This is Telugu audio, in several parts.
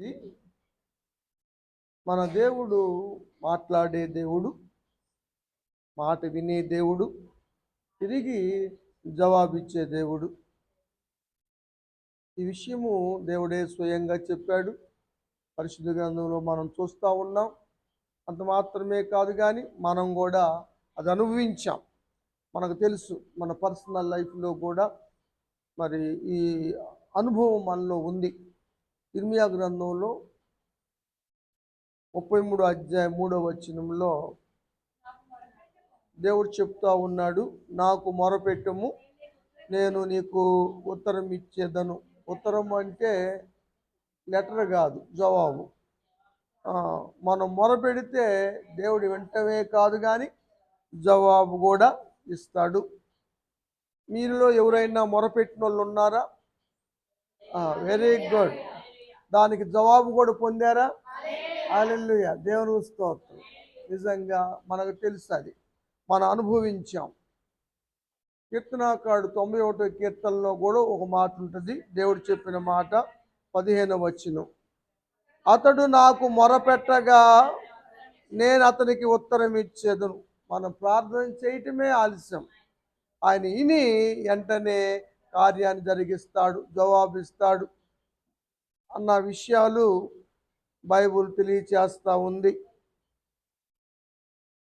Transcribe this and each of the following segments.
ఇది మన దేవుడు మాట్లాడే దేవుడు మాట వినే దేవుడు తిరిగి జవాబిచ్చే దేవుడు. ఈ విషయము దేవుడే స్వయంగా చెప్పాడు. పరిశుద్ధ గ్రంథంలో మనం చూస్తూ ఉన్నాం. అంత మాత్రమే కాదు కానీ మనం కూడా అది అనుభవించాం. మనకు తెలుసు మన పర్సనల్ లైఫ్లో కూడా మరి ఈ అనుభవం మనలో ఉంది. ఇర్మియా గ్రంథంలో ముప్పై మూడు అధ్యాయం మూడో వచనంలో దేవుడు చెప్తా ఉన్నాడు నాకు మొరపెట్టము నేను నీకు ఉత్తరం ఇచ్చేదను. ఉత్తరం అంటే లెటర్ కాదు జవాబు. మనం మొరపెడితే దేవుడు వెంటనే కాదు కానీ జవాబు కూడా ఇస్తాడు. మీలో ఎవరైనా మొరపెట్టిన వాళ్ళు ఉన్నారా వెరీ గుడ్. దానికి జవాబు కూడా పొందారా? అలెల్లుయ దేవుని స్తోత్రం. నిజంగా మనకు తెలుసు అది మనం అనుభవించాం. కీర్తనాకాడు తొంభై ఒకటో కీర్తనలో కూడా ఒక మాట ఉంటుంది. దేవుడు చెప్పిన మాట పదిహేను వచ్చిన అతడు నాకు మొరపెట్టగా నేను అతనికి ఉత్తరం ఇచ్చేదను. మనం ప్రార్థన చేయటమే ఆలస్యం. ఆయన ఇని వెంటనే కార్యాన్ని జరిగిస్తాడు జవాబిస్తాడు. అన్న విషయాలు బైబుల్ తెలియచేస్తూ ఉంది.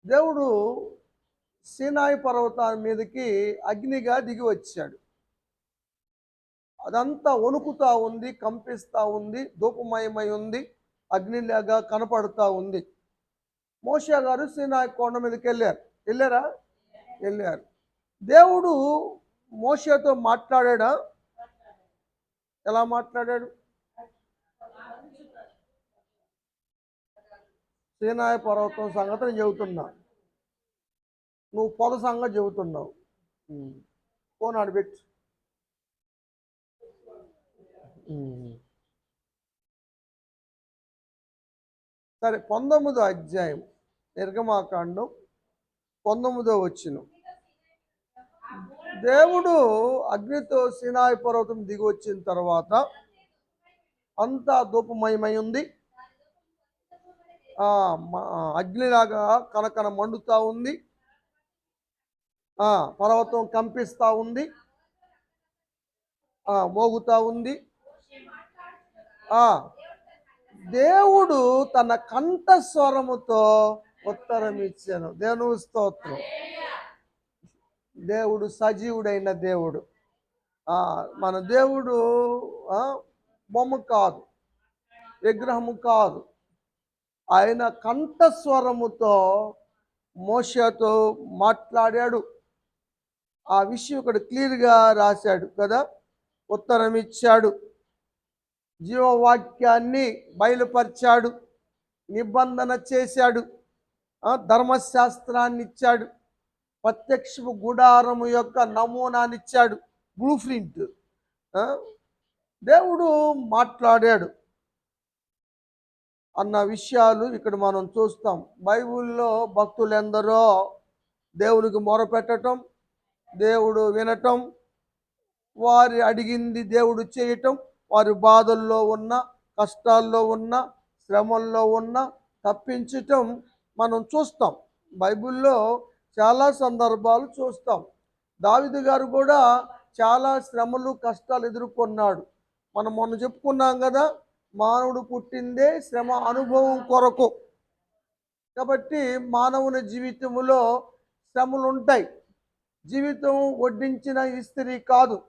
దేవుడు సీనాయి పర్వతాల మీదకి అగ్నిగా దిగి వచ్చాడు. అదంతా వణుకుతూ ఉంది కంపిస్తూ ఉంది ధూపమయమై ఉంది అగ్నిలాగా కనపడుతూ ఉంది. మోషా గారు సీనాయి కొండ మీదకి వెళ్ళారు. వెళ్ళారా? వెళ్ళారు. దేవుడు మోషతో మాట్లాడా ఎలా మాట్లాడాడు? సీనాయ పర్వతం సంగతి నేను చెబుతున్నా నువ్వు పొద సంగతి చెబుతున్నావు. ఫోన్ ఆడబెట్టు ఉమ్. సరే పంతొమ్మిదో అధ్యాయం నిర్గమాకాండం పంతొమ్మిదో వచ్చిన. దేవుడు అగ్నితో సినాయి పర్వతం దిగి వచ్చిన తర్వాత అంతా ధూపమయమై ఉంది. అగ్నిలాగా కనకన మండుతా ఉంది. పర్వతం కంపిస్తూ ఉంది. మోగుతూ మోగుతా ఉంది. దేవుడు తన కంఠస్వరముతో ఉత్తరం ఇచ్చాను. దేవుని స్తోత్రం. దేవుడు సజీవుడైన దేవుడు. మన దేవుడు బొమ్మ కాదు. విగ్రహము కాదు. ఆయన కంఠస్వరముతో మోషతో మాట్లాడాడు. ఆ విషయం ఇక్కడ క్లియర్గా రాశాడు కదా? ఉత్తరం ఇచ్చాడు. జీవవాక్యాన్ని బయలుపరిచాడు. నిబంధన చేశాడు. ధర్మశాస్త్రాన్ని ఇచ్చాడు. ప్రత్యక్షపు గుడారము యొక్క నమూనాన్ని ఇచ్చాడు. బ్లూ ప్రింట్ దేవుడు మాట్లాడాడు. అన్న విషయాలు ఇక్కడ మనం చూస్తాం. బైబిల్లో భక్తులెందరో దేవునికి మొరపెట్టటం దేవుడు వినటం వారి అడిగింది దేవుడు చేయటం వారి బాధల్లో ఉన్న కష్టాల్లో ఉన్న శ్రమల్లో ఉన్న తప్పించటం మనం చూస్తాం. బైబిల్లో చాలా సందర్భాలు చూస్తాం. దావిదు గారు కూడా చాలా శ్రమలు కష్టాలు ఎదుర్కొన్నాడు. మనం మొన్న చెప్పుకున్నాం కదా మానవుడు పుట్టిందే శ్రమ అనుభవం కొరకు. కాబట్టి మానవుని జీవితంలో శ్రమలు ఉంటాయి జీవితం వడ్డించిన ఇస్త్రీ కాదు.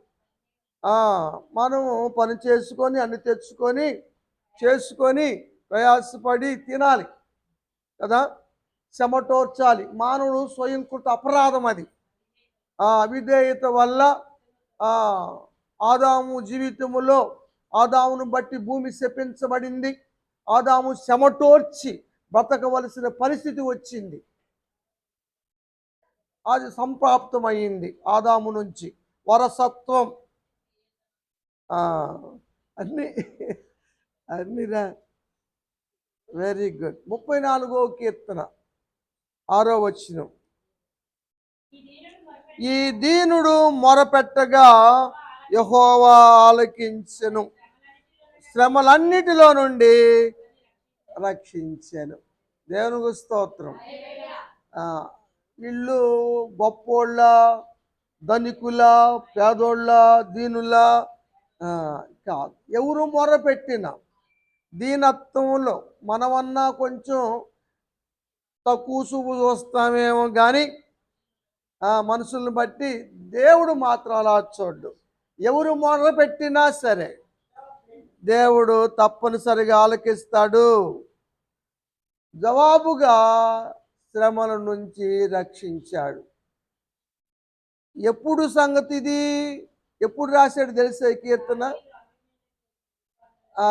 మనము పని చేసుకొని అన్ని తెచ్చుకొని చేసుకొని ప్రయాసపడి తినాలి. కదా? చెమటోర్చాలి మానవుడు స్వయంకృత అపరాధం అది. ఆ అవిధేయత వల్ల ఆదాము జీవితములో ఆదామును బట్టి భూమి శపించబడింది. ఆదాము శమటోర్చి బ్రతకవలసిన పరిస్థితి వచ్చింది. అది సంప్రాప్తమైంది ఆదాము నుంచి. వరసత్వం. అన్ని అన్నిరా వెరీ గుడ్ ముప్పై నాలుగో కీర్తన ఆరో వచ్చిన ఈ దీనుడు మొరపెట్టగా యహోవా ఆలకించను. శ్రమలన్నిటిలో నుండి రక్షించాను. దేవునికి స్తోత్రం. వీళ్ళు గొప్పోళ్ళ ధనికుల పేదోళ్ళ దీనుల కాదు. ఎవరు మొరపెట్టిన దీనత్వంలో మనమన్నా కొంచెం తక్కువ చూపు చూస్తామేమో కానీ ఆ మనుషుల్ని బట్టి దేవుడు మాత్రం అలా చూడ్డు. ఎవరు మొరపెట్టినా సరే దేవుడు తప్పనిసరిగా ఆలకిస్తాడు. జవాబుగా శ్రమల నుంచి రక్షించాడు. ఎప్పుడు సంగతి ఇది? ఎప్పుడు రాశాడు తెలిసే కీర్తన? ఆ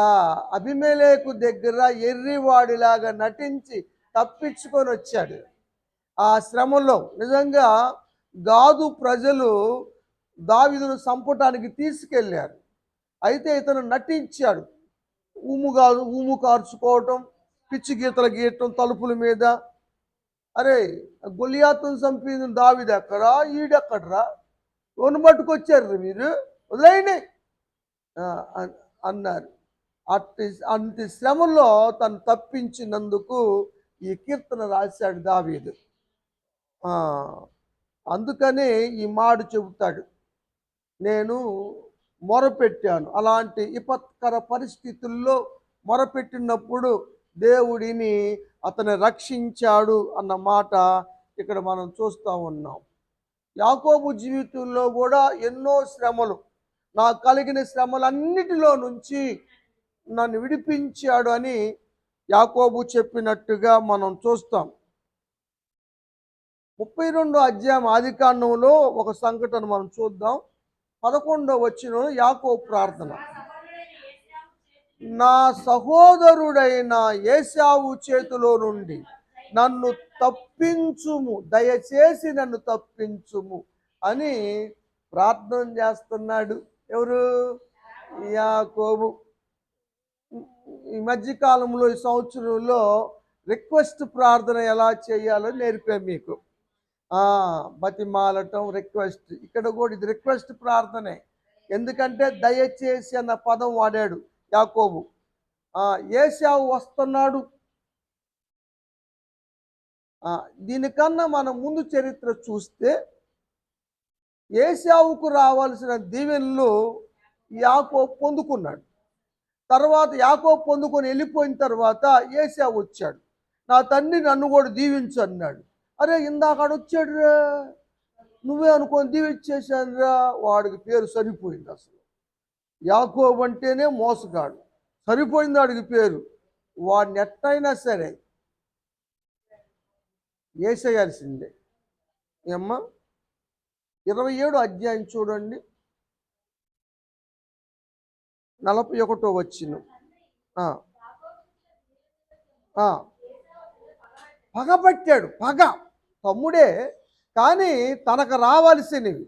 అభిమేలేకు దగ్గర ఎర్రివాడిలాగా నటించి తప్పించుకొని వచ్చాడు. ఆ శ్రమలో నిజంగా గాదు ప్రజలు దావిదును సంపటానికి తీసుకెళ్ళారు. అయితే ఇతను నటించాడు. ఊము కాదు ఊము కార్చుకోవటం పిచ్చి గీతలు గీయటం తలుపుల మీద. అరే గొలియాతును చంపింది దావిది ఎక్కడా? ఈడెక్కడరా? ఎవరిని పట్టుకొచ్చారు మీరు? వదిలేయండి. అన్- అన్నారు. అట్టి అంటి శ్రమలో తను తప్పించినందుకు ఈ కీర్తన రాశాడు దావీదు. అందుకనే ఈ మాడు చెబుతాడు. నేను మొరపెట్టాను. అలాంటి విపత్కర పరిస్థితుల్లో మొరపెట్టినప్పుడు దేవుడిని అతను రక్షించాడు అన్న మాట ఇక్కడ మనం చూస్తూ ఉన్నాం. యాకోబు జీవితంలో కూడా ఎన్నో శ్రమలు నాకు కలిగిన శ్రమలన్నిటిలో నుంచి నన్ను విడిపించాడు అని యాకోబు చెప్పినట్టుగా మనం చూస్తాం. ముప్పై రెండో అధ్యాయం ఆదికాండంలో ఒక సంఘటన మనం చూద్దాం. పదకొండో వచ్చిన యాకో ప్రార్థన. నా సహోదరుడైన ఏసావు చేతిలో నుండి నన్ను తప్పించుము దయచేసి నన్ను తప్పించుము అని ప్రార్థన చేస్తున్నాడు. ఎవరు? యాకోబు. ఈ మధ్యకాలంలో ఈ సంవత్సరంలో రిక్వెస్ట్ ప్రార్థన ఎలా చేయాలో నేర్పాం మీకు. బతిమాలటం రిక్వెస్ట్ ఇక్కడ కూడా ఇది రిక్వెస్ట్ ప్రార్థనే. ఎందుకంటే దయచేసి అన్న పదం వాడాడు యాకోబు. ఏసావు ఏశావు వస్తున్నాడు. దీనికన్నా మనం ముందు చరిత్ర చూస్తే ఏశావుకు రావాల్సిన దీవెనలు యాకో పొందుకున్నాడు. తర్వాత యాకో పొందుకొని వెళ్ళిపోయిన తర్వాత ఏశావు వచ్చాడు. నా తండ్రి నన్ను కూడా దీవించు అన్నాడు. అరే ఇందాక వచ్చాడు రా. నువ్వే అనుకొని దీవిచ్చేసాను రా. వాడికి పేరు సరిపోయింది అసలు. యాకోబు అంటేనే మోసగాడు. సరిపోయింది వాడికి పేరు. వాడిని ఎట్టయినా సరే వేసేయాల్సిందే ఏమ్మా? ఇరవై ఏడు అధ్యాయం చూడండి. నలభై ఒకటో వచ్చిన. పగబట్టాడు పగ. తమ్ముడే కానీ తనకు రావాల్సినవి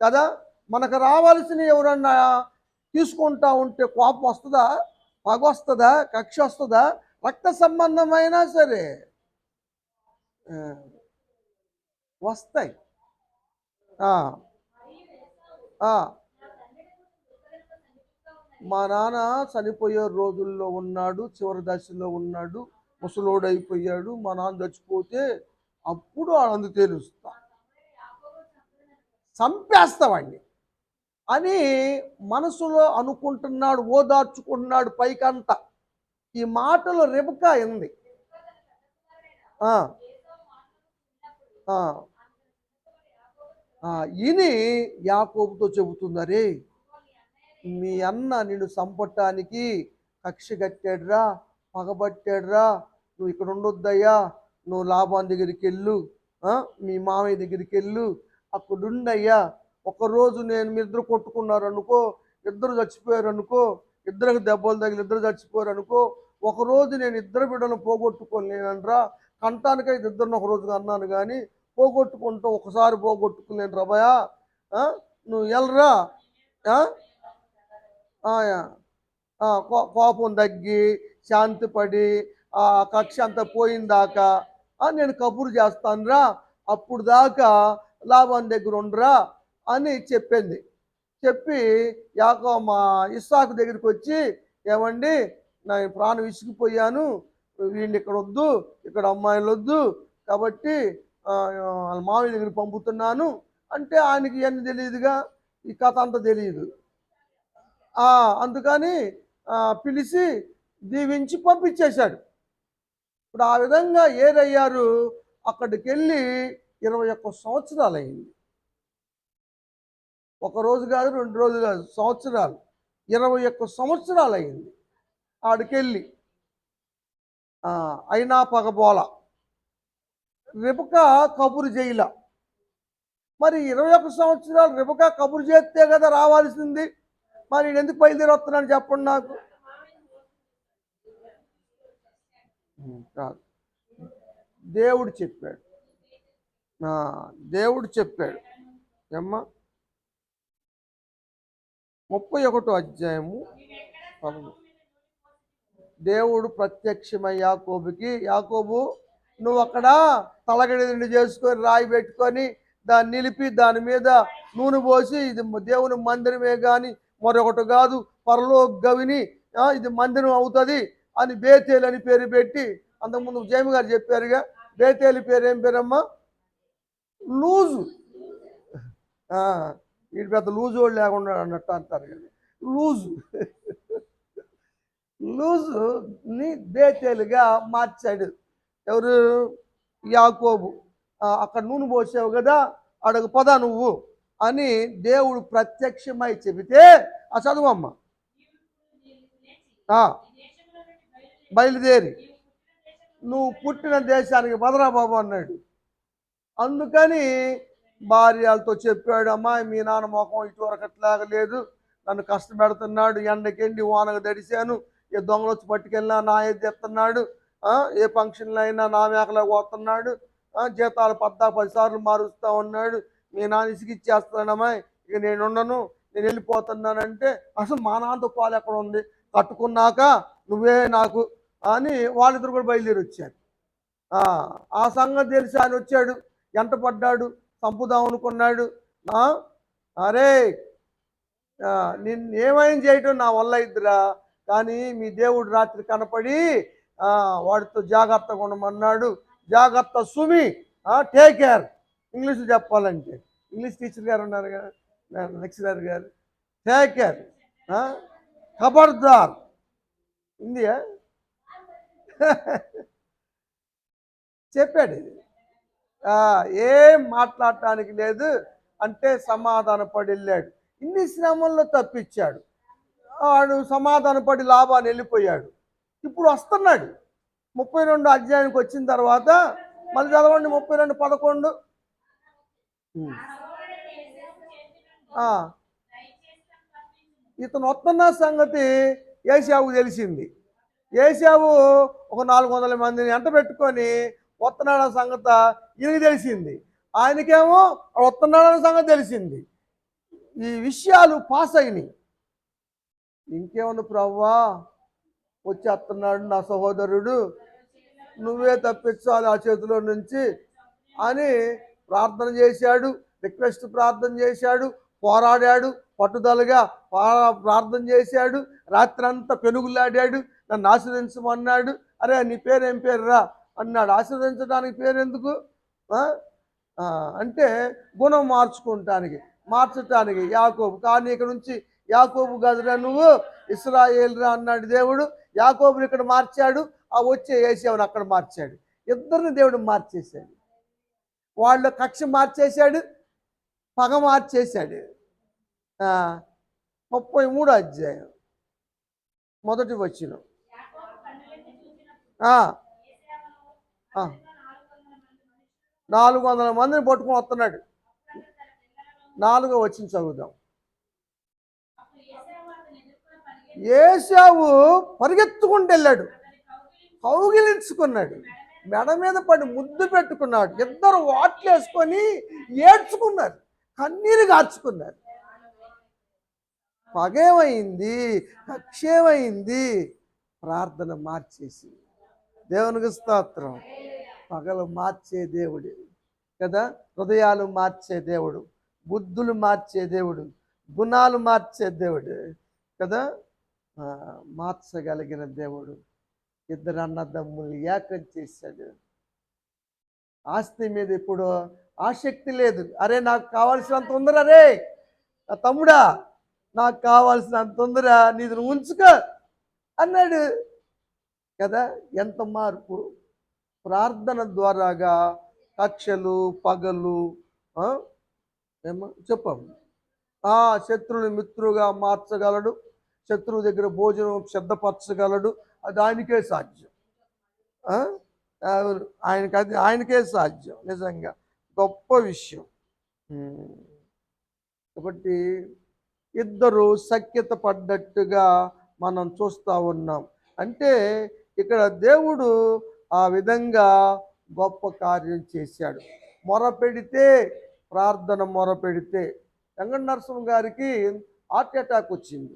కదా? మనకు రావాల్సినవి ఎవరన్నా తీసుకుంటా ఉంటే కోపం వస్తుందా? పగ వస్తుందా? కక్ష వస్తుందా? రక్త సంబంధమైనా సరే. వస్తాయి. మా నాన్న చనిపోయే రోజుల్లో ఉన్నాడు చివరి దశలో ఉన్నాడు ముసలోడైపోయాడు మా నాన్న చచ్చిపోతే అప్పుడు వాళ్ళందు తెలుస్తా. చంపేస్తావాడిని అని మనసులో అనుకుంటున్నాడు ఓదార్చుకుంటున్నాడు పైకంతా. ఈ మాటలు రెబకా ఉంది ఇని యాకోబుతో చెబుతుందరే మీ అన్న నిన్ను చంపటానికి కక్ష కట్టాడురా పగబట్టాడురా నువ్వు ఇక్కడ ఉండొద్దయ్యా నువ్వు లాభాన్ దగ్గరికి వెళ్ళు మీ మామయ్య దగ్గరికి వెళ్ళు అక్కడుండయ్యా ఒకరోజు నేను మీ ఇద్దరు కొట్టుకున్నారు అనుకో ఇద్దరు చచ్చిపోయారు అనుకో ఇద్దరికి దెబ్బలు తగిలి ఇద్దరు చచ్చిపోయారు అనుకో ఒకరోజు నేను ఇద్దరు బిడ్డలను పోగొట్టుకోలేనరా కంటానికైతే ఇద్దరిని ఒక అన్నాను కానీ పోగొట్టుకుంటూ ఒకసారి పోగొట్టుకునేను రబయా నువ్వు వెళ్ళరా ఆ? కో- కోపం తగ్గి శాంతి పడి ఆ కక్ష అంతా పోయిందాకా నేను కబురు చేస్తానురా అప్పుడు దాకా లాభం దగ్గర ఉండరా అని చెప్పింది. చెప్పి యాకో మా ఇస్సాకు దగ్గరికి వచ్చి ఏమండి నా ప్రాణం విసిగిపోయాను వీడిని ఇక్కడ వద్దు ఇక్కడ అమ్మాయిలు వద్దు కాబట్టి వాళ్ళ మామయ్య దగ్గర పంపుతున్నాను అంటే ఆయనకి ఇవన్నీ తెలియదుగా ఈ కథ అంతా తెలియదు. అందుకని పిలిచి దీవించి పంపించేశాడు. ఇప్పుడు ఆ విధంగా ఏరయ్యారు అక్కడికి వెళ్ళి ఇరవై ఒక్క సంవత్సరాలు అయింది ఒక రోజు కాదు రెండు రోజులు కాదు సంవత్సరాలు. ఇరవై ఒక్క సంవత్సరాలు అయింది ఆడికెళ్ళి అయినా పగబోల. రిబక కబురు చేయల మరి ఇరవై ఒక్క సంవత్సరాలు రిబక కబురు చేస్తే కదా రావాల్సింది. మరి నేను ఎందుకు బయలుదేరి వస్తున్నాను చెప్పండి నాకు. కాదు. దేవుడు చెప్పాడు. దేవుడు చెప్పాడు. ఏమ్మా? ముప్పై ఒకటో అధ్యాయము పదమూడు. దేవుడు ప్రత్యక్షమై యాకోబుకి యాకోబు నువ్వు అక్కడ తలగడి నిండి చేసుకొని రాయి పెట్టుకొని దాన్ని నిలిపి దాని మీద నూనె పోసి ఇది దేవుని మందిరమే కానీ మరొకటి కాదు పరలో గవిని ఇది మందిరం అవుతుంది. అని బేతేల్ అని పేరు పెట్టి అంతకుముందు జయమి గారు చెప్పారుగా. బేతేలి పేరు ఏం పేరమ్మా? లూజు. ఆ, వీడు పెద్ద లూజు వాళ్ళు లేకుండా అన్నట్టు అంటారు కానీ లూజు. లూజుని బేతేలుగా మార్చాడు. ఎవరు? యాకోబు. అక్కడ నూనె పోసావు కదా అడుగు పద నువ్వు అని దేవుడు ప్రత్యక్షమై చెబితే ఆ చదువమ్మ. అమ్మ బయలుదేరి. నువ్వు పుట్టిన దేశానికి బదరాబాబు అన్నాడు. అందుకని భార్యలతో చెప్పాడు అమ్మా మీ నాన్న ముఖం ఇటువరకట్లాగా లేదు. నన్ను కష్టపెడుతున్నాడు. ఎండకెండి వానకు దడిశాను ఏ దొంగలు వచ్చి పట్టుకెళ్ళినా నా ఏది చెప్తున్నాడు ఏ ఫంక్షన్లో అయినా నా మేకలో పోతున్నాడు జీతాలు పద్దా పదిసార్లు మారుస్తూ ఉన్నాడు. మీ నాన్న ఇసుగిచ్చేస్తానమ్మా ఇక నేను నేను వెళ్ళిపోతున్నానంటే అసలు మా నాన్నతో పాలు ఎక్కడ ఉంది? కట్టుకున్నాక నువ్వే నాకు అని వాళ్ళిద్దరు కూడా బయలుదేరి వచ్చారు ఆ, సంగతి తెలిసి ఆయన వచ్చాడు. ఎంట పడ్డాడు? చంపుదాం అనుకున్నాడు. అరే నిన్ను ఏమైనా చేయటం నా వల్ల ఇద్దరా కానీ మీ దేవుడు రాత్రి కనపడి వాడితో జాగ్రత్తగా ఉండమన్నాడు. జాగ్రత్త సుమి టేక్ కేర్ ఇంగ్లీష్ చెప్పాలంటే. ఇంగ్లీష్ టీచర్ గారు ఉన్నారు కదా లెక్చరర్ గారు టేక్ కేర్ ఖబర్దార్ ఇండియా? చెప్పాడు ఇది. ఏం మాట్లాడటానికి లేదు అంటే సమాధాన పడి వెళ్ళాడు ఇన్ని శ్రమంలో తప్పించాడు. వాడు సమాధాన పడి లాభాన్ని వెళ్ళిపోయాడు. ఇప్పుడు వస్తున్నాడు. ముప్పై రెండు అధ్యాయానికి వచ్చిన తర్వాత మళ్ళీ చదవండి ముప్పై రెండు పదకొండు. ఇతను వస్తున్న సంగతి ఏసావుకు తెలిసింది. ఏసావు ఒక నాలుగు వందల మందిని ఎంట పెట్టుకొని ఉత్తనాడ సంగత ఈయనకి తెలిసింది. ఆయనకేమో ఉత్తనాడన సంగతి తెలిసింది. ఈ విషయాలు పాస్ అయినాయి. ఇంకేమన్నా ప్రవ్వా? వచ్చేస్తున్నాడు నా సహోదరుడు నువ్వే తప్పించాలి ఆ చేతిలో నుంచి అని ప్రార్థన చేశాడు రిక్వెస్ట్ ప్రార్థన చేశాడు పోరాడాడు పట్టుదలగా ప్రార్థన చేశాడు. రాత్రంతా పెనుగులాడాడు. నన్ను ఆశ్రదించమన్నాడు అరే నీ పేరు ఏం పేరురా? అన్నాడు. ఆశ్రదించడానికి పేరెందుకు? అంటే గుణం మార్చుకుంటానికి మార్చటానికి యాకోబు. కానీ ఇక్కడ నుంచి యాకోబు గదురా నువ్వు? ఇస్రాయేల్రా అన్నాడు దేవుడు. యాకోబుని ఇక్కడ మార్చాడు. ఆ వచ్చే ఏసేవని అక్కడ మార్చాడు. ఇద్దరిని దేవుడు మార్చేశాడు. వాళ్ళ కక్ష మార్చేశాడు. పగ మార్చేశాడు. ముప్పై మూడు అధ్యాయం. మొదటి వచ్చిన నాలుగు వందల మందిని పట్టుకొని వస్తున్నాడు. నాలుగో వచ్చిన చదువుదాం. ఏసావు పరిగెత్తుకుంటూ వెళ్ళాడు. కౌగిలించుకున్నాడు. మెడ మీద పడి ముద్దు పెట్టుకున్నాడు. ఇద్దరు వాట్లేసుకొని ఏడ్చుకున్నారు. కన్నీరు గార్చుకున్నారు. పగేమైంది కక్షేమైంది ప్రార్థన మార్చేసి దేవునికి స్తోత్రం. పగలు మార్చే దేవుడు. కదా? హృదయాలు మార్చే దేవుడు. బుద్ధులు మార్చే దేవుడు. గుణాలు మార్చే దేవుడు. కదా? మార్చగలిగిన దేవుడు. ఇద్దరు అన్నదమ్ముల్ని ఏకం చేశాడు. ఆస్తి మీద ఇప్పుడు ఆసక్తి లేదు. అరే నాకు కావాల్సినంత ఉందిరా తమ్ముడా నాకు కావాల్సిన ఉందిరా నీది ఉంచుక ఉంచుకో అన్నాడు. కదా ఎంత మార్పు? ప్రార్థన ద్వారాగా కక్షలు పగలు ఏమో చెప్పాము ఆ శత్రువుని మిత్రుగా మార్చగలడు శత్రువు దగ్గర భోజనం శ్రద్ధపరచగలడు అది ఆయనకే సాధ్యం. ఆయనకి అది ఆయనకే సాధ్యం నిజంగా. గొప్ప విషయం. కాబట్టి ఇద్దరు సఖ్యత పడ్డట్టుగా మనం చూస్తూ ఉన్నాం. అంటే ఇక్కడ దేవుడు ఆ విధంగా గొప్ప కార్యం చేశాడు. మొర పెడితే ప్రార్థన మొర పెడితే వెంకట నరసింహ గారికి హార్ట్ అటాక్ వచ్చింది.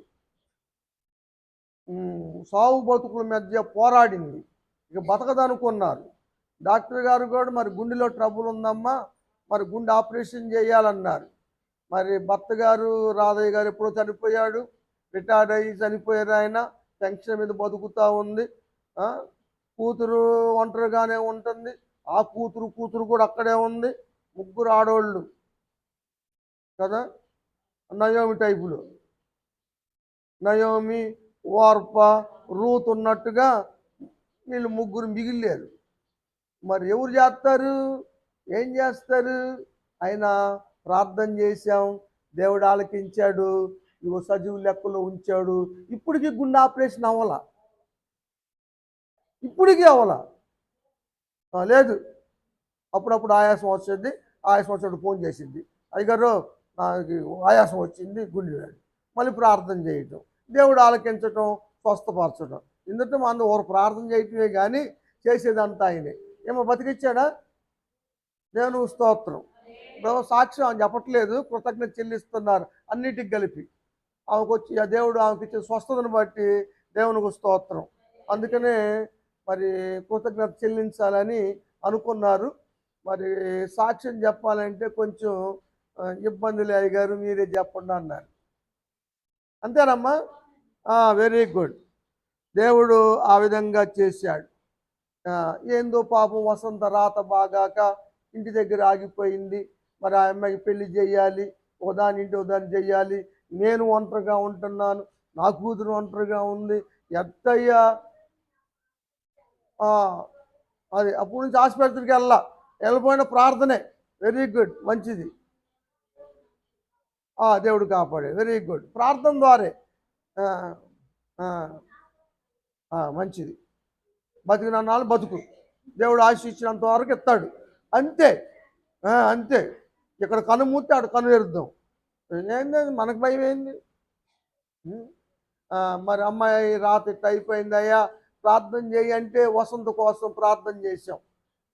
ఉమ్, సావు బతుకుల మధ్య పోరాడింది. ఇక బతకదనుకున్నారు. డాక్టర్ గారు కూడా మరి గుండెలో ట్రబుల్ ఉందమ్మా మరి గుండె ఆపరేషన్ చేయాలన్నారు. మరి భర్త గారు రాధయ్య గారు ఎప్పుడో చనిపోయాడు. రిటైర్డ్ అయ్యి చనిపోయారు ఆయన. పెన్షన్ మీద బతుకుతూ ఉంది. కూతురు ఒంటరిగానే ఉంటుంది. ఆ కూతురు కూతురు కూడా అక్కడే ఉంది. ముగ్గురు ఆడోళ్ళు. కదా? నయోమి టైపులు. నయోమి ఓర్ప రూత్ ఉన్నట్టుగా వీళ్ళు ముగ్గురు మిగిలేరు మరి ఎవరు చేస్తారు? ఏం చేస్తారు? అయినా ప్రార్థన చేశాం. దేవుడు ఆలకించాడు. ఇగో సజీవు లెక్కలో ఉంచాడు. ఇప్పటికీ గుండె ఆపరేషన్ అవ్వాల? ఇప్పటికీ అవ్వాల? లేదు. అప్పుడప్పుడు ఆయాసం వచ్చింది. ఆయాసం వచ్చినప్పుడు ఫోన్ చేసింది. అయ్యగారు నాకు ఆయాసం వచ్చింది గుండె మళ్ళీ ప్రార్థన చేయటం. దేవుడు ఆలకించటం స్వస్థపరచడం ఎందుకంటే మనం ఒకరు ప్రార్థన చేయటమే కానీ చేసేదంతా ఆయనే. ఏమో బతికిచ్చాడా? నేను స్తోత్రం. సాక్ష్యం ఆమె చెప్పట్లేదు కృతజ్ఞత చెల్లిస్తున్నారు అన్నిటికి కలిపి. ఆమెకు వచ్చి ఆ దేవుడు ఆమెకి ఇచ్చిన స్వస్థతను బట్టి దేవునికి స్తోత్రం. అందుకనే మరి కృతజ్ఞత చెల్లించాలని అనుకున్నారు. మరి సాక్ష్యం చెప్పాలంటే కొంచెం ఇబ్బందులు అయ్యారు మీరే చెప్పండి అన్నారు. అంతేనమ్మా? వెరీ గుడ్ దేవుడు ఆ విధంగా చేశాడు. ఏందో పాపం వసంత రాత బాగాక ఇంటి దగ్గర ఆగిపోయింది. మరి ఆ అమ్మాయికి పెళ్ళి చేయాలి ఒకదాని ఇంటి ఒకదాని చేయాలి. నేను ఒంటరిగా ఉంటున్నాను నా కూతురు ఒంటరిగా ఉంది. ఎత్తయ్యా. అది అప్పటి నుంచి ఆసుపత్రికి వెళ్ళా వెళ్ళిపోయిన ప్రార్థనే. వెరీ గుడ్ మంచిది. దేవుడు కాపాడే. వెరీ గుడ్ ప్రార్థన ద్వారే. మంచిది. బతికిన నాళ్ళు బతుకు. దేవుడు ఆశించినంత వరకు ఇస్తాడు. అంతే. అంతే. ఇక్కడ కనుమూస్తే అక్కడ కను ఎరుద్దాం. ఏంది మనకు భయం ఏంది? మరి అమ్మాయి రాత్రి అయిపోయిందయ్యా ప్రార్థన చేయి అంటే వసంత కోసం ప్రార్థన చేశాం.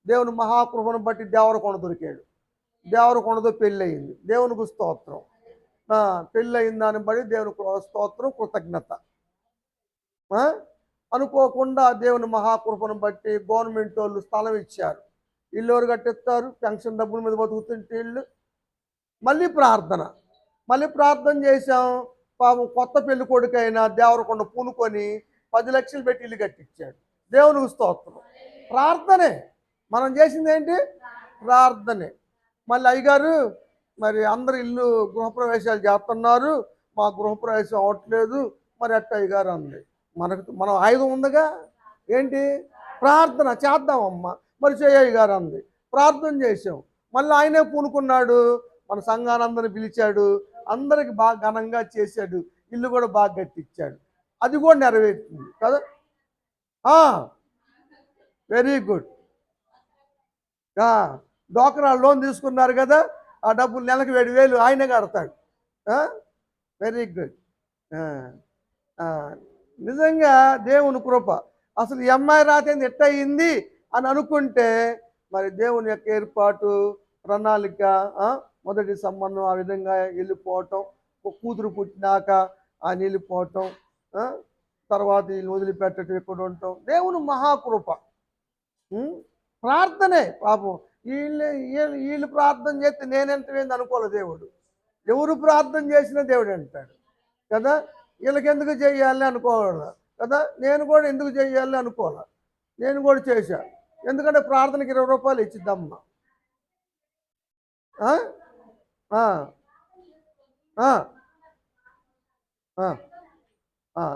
దేవుని మహాకృపను బట్టి దేవరకొండ దొరికాడు. దేవరకొండతో పెళ్ళయింది. దేవునికి స్తోత్రం. పెళ్ళయిన దాన్ని బట్టి దేవునికి స్తోత్రం కృతజ్ఞత. అనుకోకుండా దేవుని మహాకృపను బట్టి గవర్నమెంట్ వాళ్ళు స్థలం ఇచ్చారు. ఇల్లు ఎవరు కట్టిస్తారు? పెన్షన్ డబ్బుల మీద బతుకుతుంటే ఇల్లు. మళ్ళీ ప్రార్థన. మళ్ళీ ప్రార్థన చేసాం పాపం కొత్త పెళ్ళి కొడుకైనా దేవరకొండ పూనుకొని పది లక్షలు పెట్టి ఇల్లు కట్టించాడు. దేవునికి స్తోత్రం. ప్రార్థనే. మనం చేసింది ఏంటి? ప్రార్థనే. మళ్ళీ అయ్యగారు మరి అందరు ఇల్లు గృహప్రవేశాలు చేస్తున్నారు. మా గృహప్రవేశం అవ్వట్లేదు. మరి అట్ట అయ్యగారు అంది మనకు మనం ఆయుధం ఉందిగా? ఏంటి? ప్రార్థన చేద్దామమ్మా. మరి చేయయ్య గారు అంది ప్రార్థన చేసాం మళ్ళీ ఆయనే పూనుకున్నాడు. మన సంఘానందరిని పిలిచాడు. అందరికి బాగా ఘనంగా చేశాడు. ఇల్లు కూడా బాగా గట్టిచ్చాడు అది కూడా నెరవేరుతుంది. కదా? వెరీ గుడ్ డోకరా లోన్ తీసుకున్నారు కదా? ఆ డబ్బులు నెలకు ఏడు వేలు ఆయనే కడతాడు. వెరీ గుడ్ నిజంగా దేవుని కృప. అసలు ఈ అమ్మాయి రాతేంది ఎట్ట అయింది అని అనుకుంటే మరి దేవుని యొక్క ఏర్పాటు ప్రణాళిక మొదటి సంబంధం ఆ విధంగా వెళ్ళిపోవటం కూతురు పుట్టినాక ఆయన వెళ్ళిపోవటం తర్వాత వీళ్ళు వదిలిపెట్టడం ఇక్కడ ఉండటం. దేవుని మహాకృప. ప్రార్థనే పాపం. వీళ్ళు వీళ్ళు వీళ్ళు ప్రార్థన చేస్తే నేనెంతమేంది అనుకోలే దేవుడు. ఎవరు ప్రార్థన చేసినా దేవుడు అంటాడు. కదా? వీళ్ళకి ఎందుకు చేయాలి అనుకోవాలి? కదా? నేను కూడా ఎందుకు చేయాలి అనుకోవాలి? నేను కూడా చేశా. ఎందుకంటే ప్రార్థనకి ఇరవై రూపాయలు ఇచ్చిద్దమ్మా.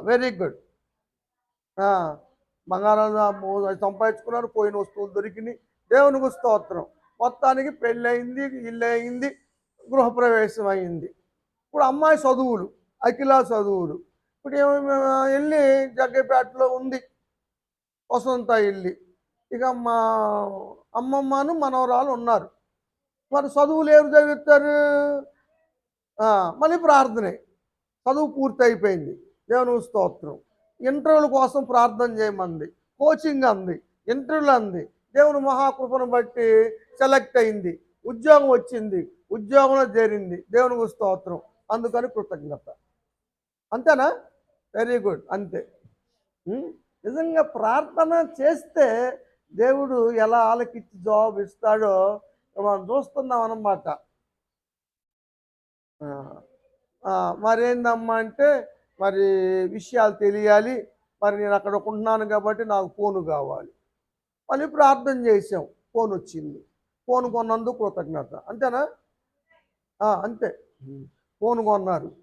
వెరీ గుడ్ బంగారం సంపాదించుకున్నారు పోయిన వస్తువులు దొరికినాయి. దేవునికి స్తోత్రం. మొత్తానికి పెళ్ళి అయింది ఇల్లు అయింది గృహప్రవేశం అయింది. ఇప్పుడు అమ్మాయి చదువులు అఖిల చదువులు. ఇప్పుడు వెళ్ళి జగ్గపేటలో ఉంది వసంత ఇల్లి. ఇక మా అమ్మమ్మను మనవరాలు ఉన్నారు. మరి చదువులు ఏమి చదివిస్తారు? మళ్ళీ ప్రార్థనే. చదువు పూర్తి అయిపోయింది దేవుని స్తోత్రం. ఇంటర్వ్యూల కోసం ప్రార్థన చేయమంది. కోచింగ్ అంది. ఇంటర్వ్యూలు అంది. దేవుని మహాకృపను బట్టి సెలెక్ట్ అయింది. ఉద్యోగం వచ్చింది. ఉద్యోగంలో చేరింది. దేవునికి స్తోత్రం. అందుకని కృతజ్ఞత. అంతేనా? Very good. అంతే. నిజంగా ప్రార్థన చేస్తే దేవుడు ఎలా ఆలకిచ్చి జవాబు ఇస్తాడో మనం చూస్తున్నాం అన్నమాట. మరేందమ్మా అంటే మరి విషయాలు తెలియాలి. మరి నేను అక్కడ ఉంటున్నాను కాబట్టి నాకు ఫోను కావాలి. మళ్ళీ ప్రార్థన చేసాం ఫోన్ వచ్చింది. ఫోన్ కొన్నందుకు కృతజ్ఞత. అంతేనా? అంతే. ఫోన్ కొన్నారు.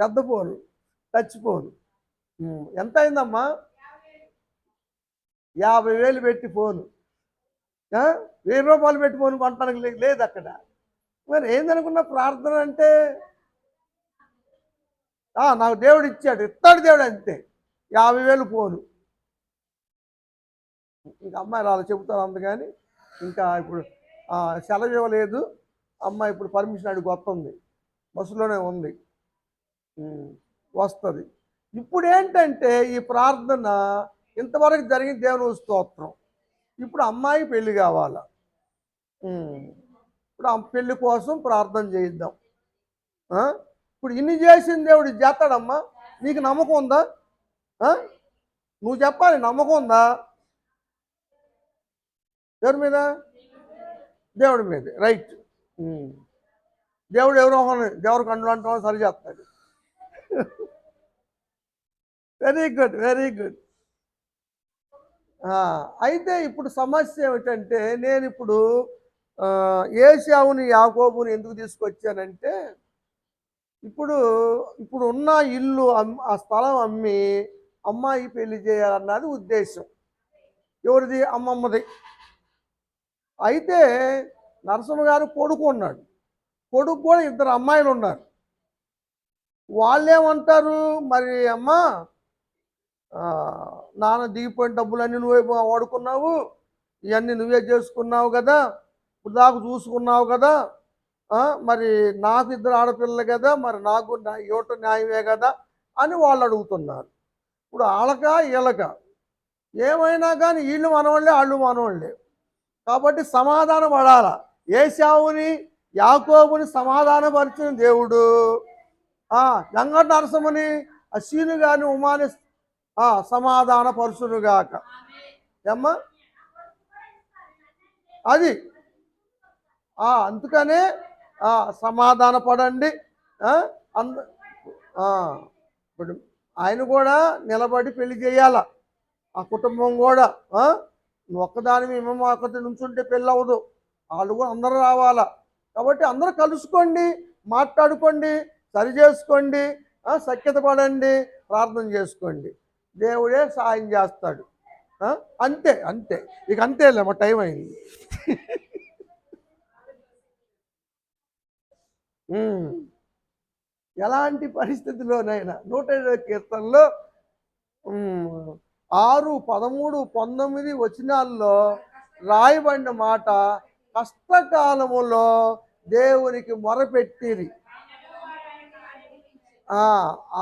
పెద్ద ఫోను. Touch phone. ఎంత అయిందమ్మా యాభై వేలు పెట్టి ఫోను. వెయ్యి రూపాయలు పెట్టుకొని ఫోన్ కొనడానికి లేదు అక్కడ. మరి ఏందనుకున్న ప్రార్థన అంటే నాకు దేవుడు ఇచ్చాడు. ఇస్తాడు దేవుడు అంతే. యాభై వేలు పోను. ఇంకా అమ్మాయిలు అలా చెబుతారు అందుకని ఇంకా ఇప్పుడు సెలవు ఇవ్వలేదు. అమ్మాయి ఇప్పుడు పర్మిషన్ అడిగి వస్తుంది. బస్సులోనే ఉంది. వస్తుంది. ఇప్పుడు ఏంటంటే ఈ ప్రార్థన ఇంతవరకు జరిగిన దేవుని స్తోత్రం. ఇప్పుడు అమ్మాయి పెళ్ళి కావాల. ఇప్పుడు ఆ పెళ్ళి కోసం ప్రార్థన చేయిద్దాం? ఇప్పుడు ఇన్ని చేసిన దేవుడు చేస్తాడమ్మా? నీకు నమ్మకం ఉందా? నువ్వు చెప్పాలి నమ్మకం ఉందా? ఎవరి మీద? దేవుడి మీద రైట్. దేవుడు ఎవరో దేవుడు కండు అంటాం సరి చేస్తాడు వెరీ గుడ్ వెరీ గుడ్. అయితే ఇప్పుడు సమస్య ఏమిటంటే నేను ఇప్పుడు ఆ, యాకోబుని ఎందుకు తీసుకొచ్చానంటే ఇప్పుడు ఇప్పుడు ఉన్న ఇల్లు ఆ స్థలం అమ్మి అమ్మాయి పెళ్ళి చేయాలన్నది ఉద్దేశం. ఎవరిది? అమ్మమ్మది. అయితే నరసింహ గారు కొడుకు ఉన్నాడు. కొడుకు కూడా ఇద్దరు అమ్మాయిలు ఉన్నారు. వాళ్ళేమంటారు? మరి అమ్మ నాన్న దిగిపోయిన డబ్బులన్నీ నువ్వే వాడుకున్నావు. ఇవన్నీ నువ్వే చేసుకున్నావు కదా. ఇప్పుడు దాకా చూసుకున్నావు కదా. మరి నాకు ఇద్దరు ఆడపిల్లలు కదా. మరి నాకు నా- ఇవ్వటం న్యాయమే కదా అని వాళ్ళు అడుగుతున్నారు. ఇప్పుడు ఆలక ఈలక ఏమైనా కానీ వీళ్ళు మనవాళ్ళే వాళ్ళు మనవాళ్ళే. కాబట్టి సమాధానం పడాల? ఏశావుని యాకోబుని సమాధానపరిచిన దేవుడు. ఎంగ నరసముని అశ్విని గారిని ఉమాని సమాధాన పరుచునుగాక ఏమ్మా? అది. అందుకనే సమాధాన పడండి. అంద ఇప్పుడు ఆయన కూడా నిలబడి పెళ్ళి చేయాల. ఆ కుటుంబం కూడా ఒక్కదాని మేము ఒకటి నుంచుంటే పెళ్ళి అవ్వదు. వాళ్ళు కూడా అందరూ రావాలా. కాబట్టి అందరూ కలుసుకోండి మాట్లాడుకోండి సరి చేసుకోండి సఖ్యత పడండి ప్రార్థన చేసుకోండి. దేవుడే సాయం చేస్తాడు. అంతే అంతే. ఇక అంతేలే మా టైం అయింది. ఎలాంటి పరిస్థితిలోనైనా నూట ఇరవై కీర్తనలో ఆరు పదమూడు పంతొమ్మిది వచనాల్లో రాయబడిన మాట కష్టకాలములో దేవునికి మొరపెట్టిరి.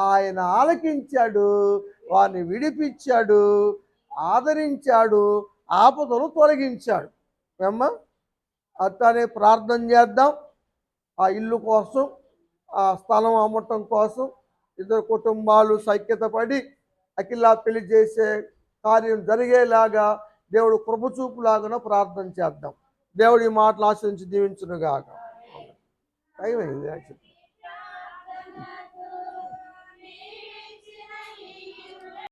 ఆయన ఆలకించాడు వారిని విడిపించాడు ఆదరించాడు ఆపదలు తొలగించాడు. ఏమ్మా? అట్లానే ప్రార్థన చేద్దాం. ఆ ఇల్లు కోసం ఆ స్థలం అమ్మటం కోసం ఇద్దరు కుటుంబాలు సైక్యత పడి అఖిలా పెళ్ళి చేసే కార్యం జరిగేలాగా దేవుడు కృపచూపులాగా ప్రార్థన చేద్దాం. దేవుడి మాటలు ఆశ్రయించి దీవించునుగాక టైం అయింది యాక్చువల్లీ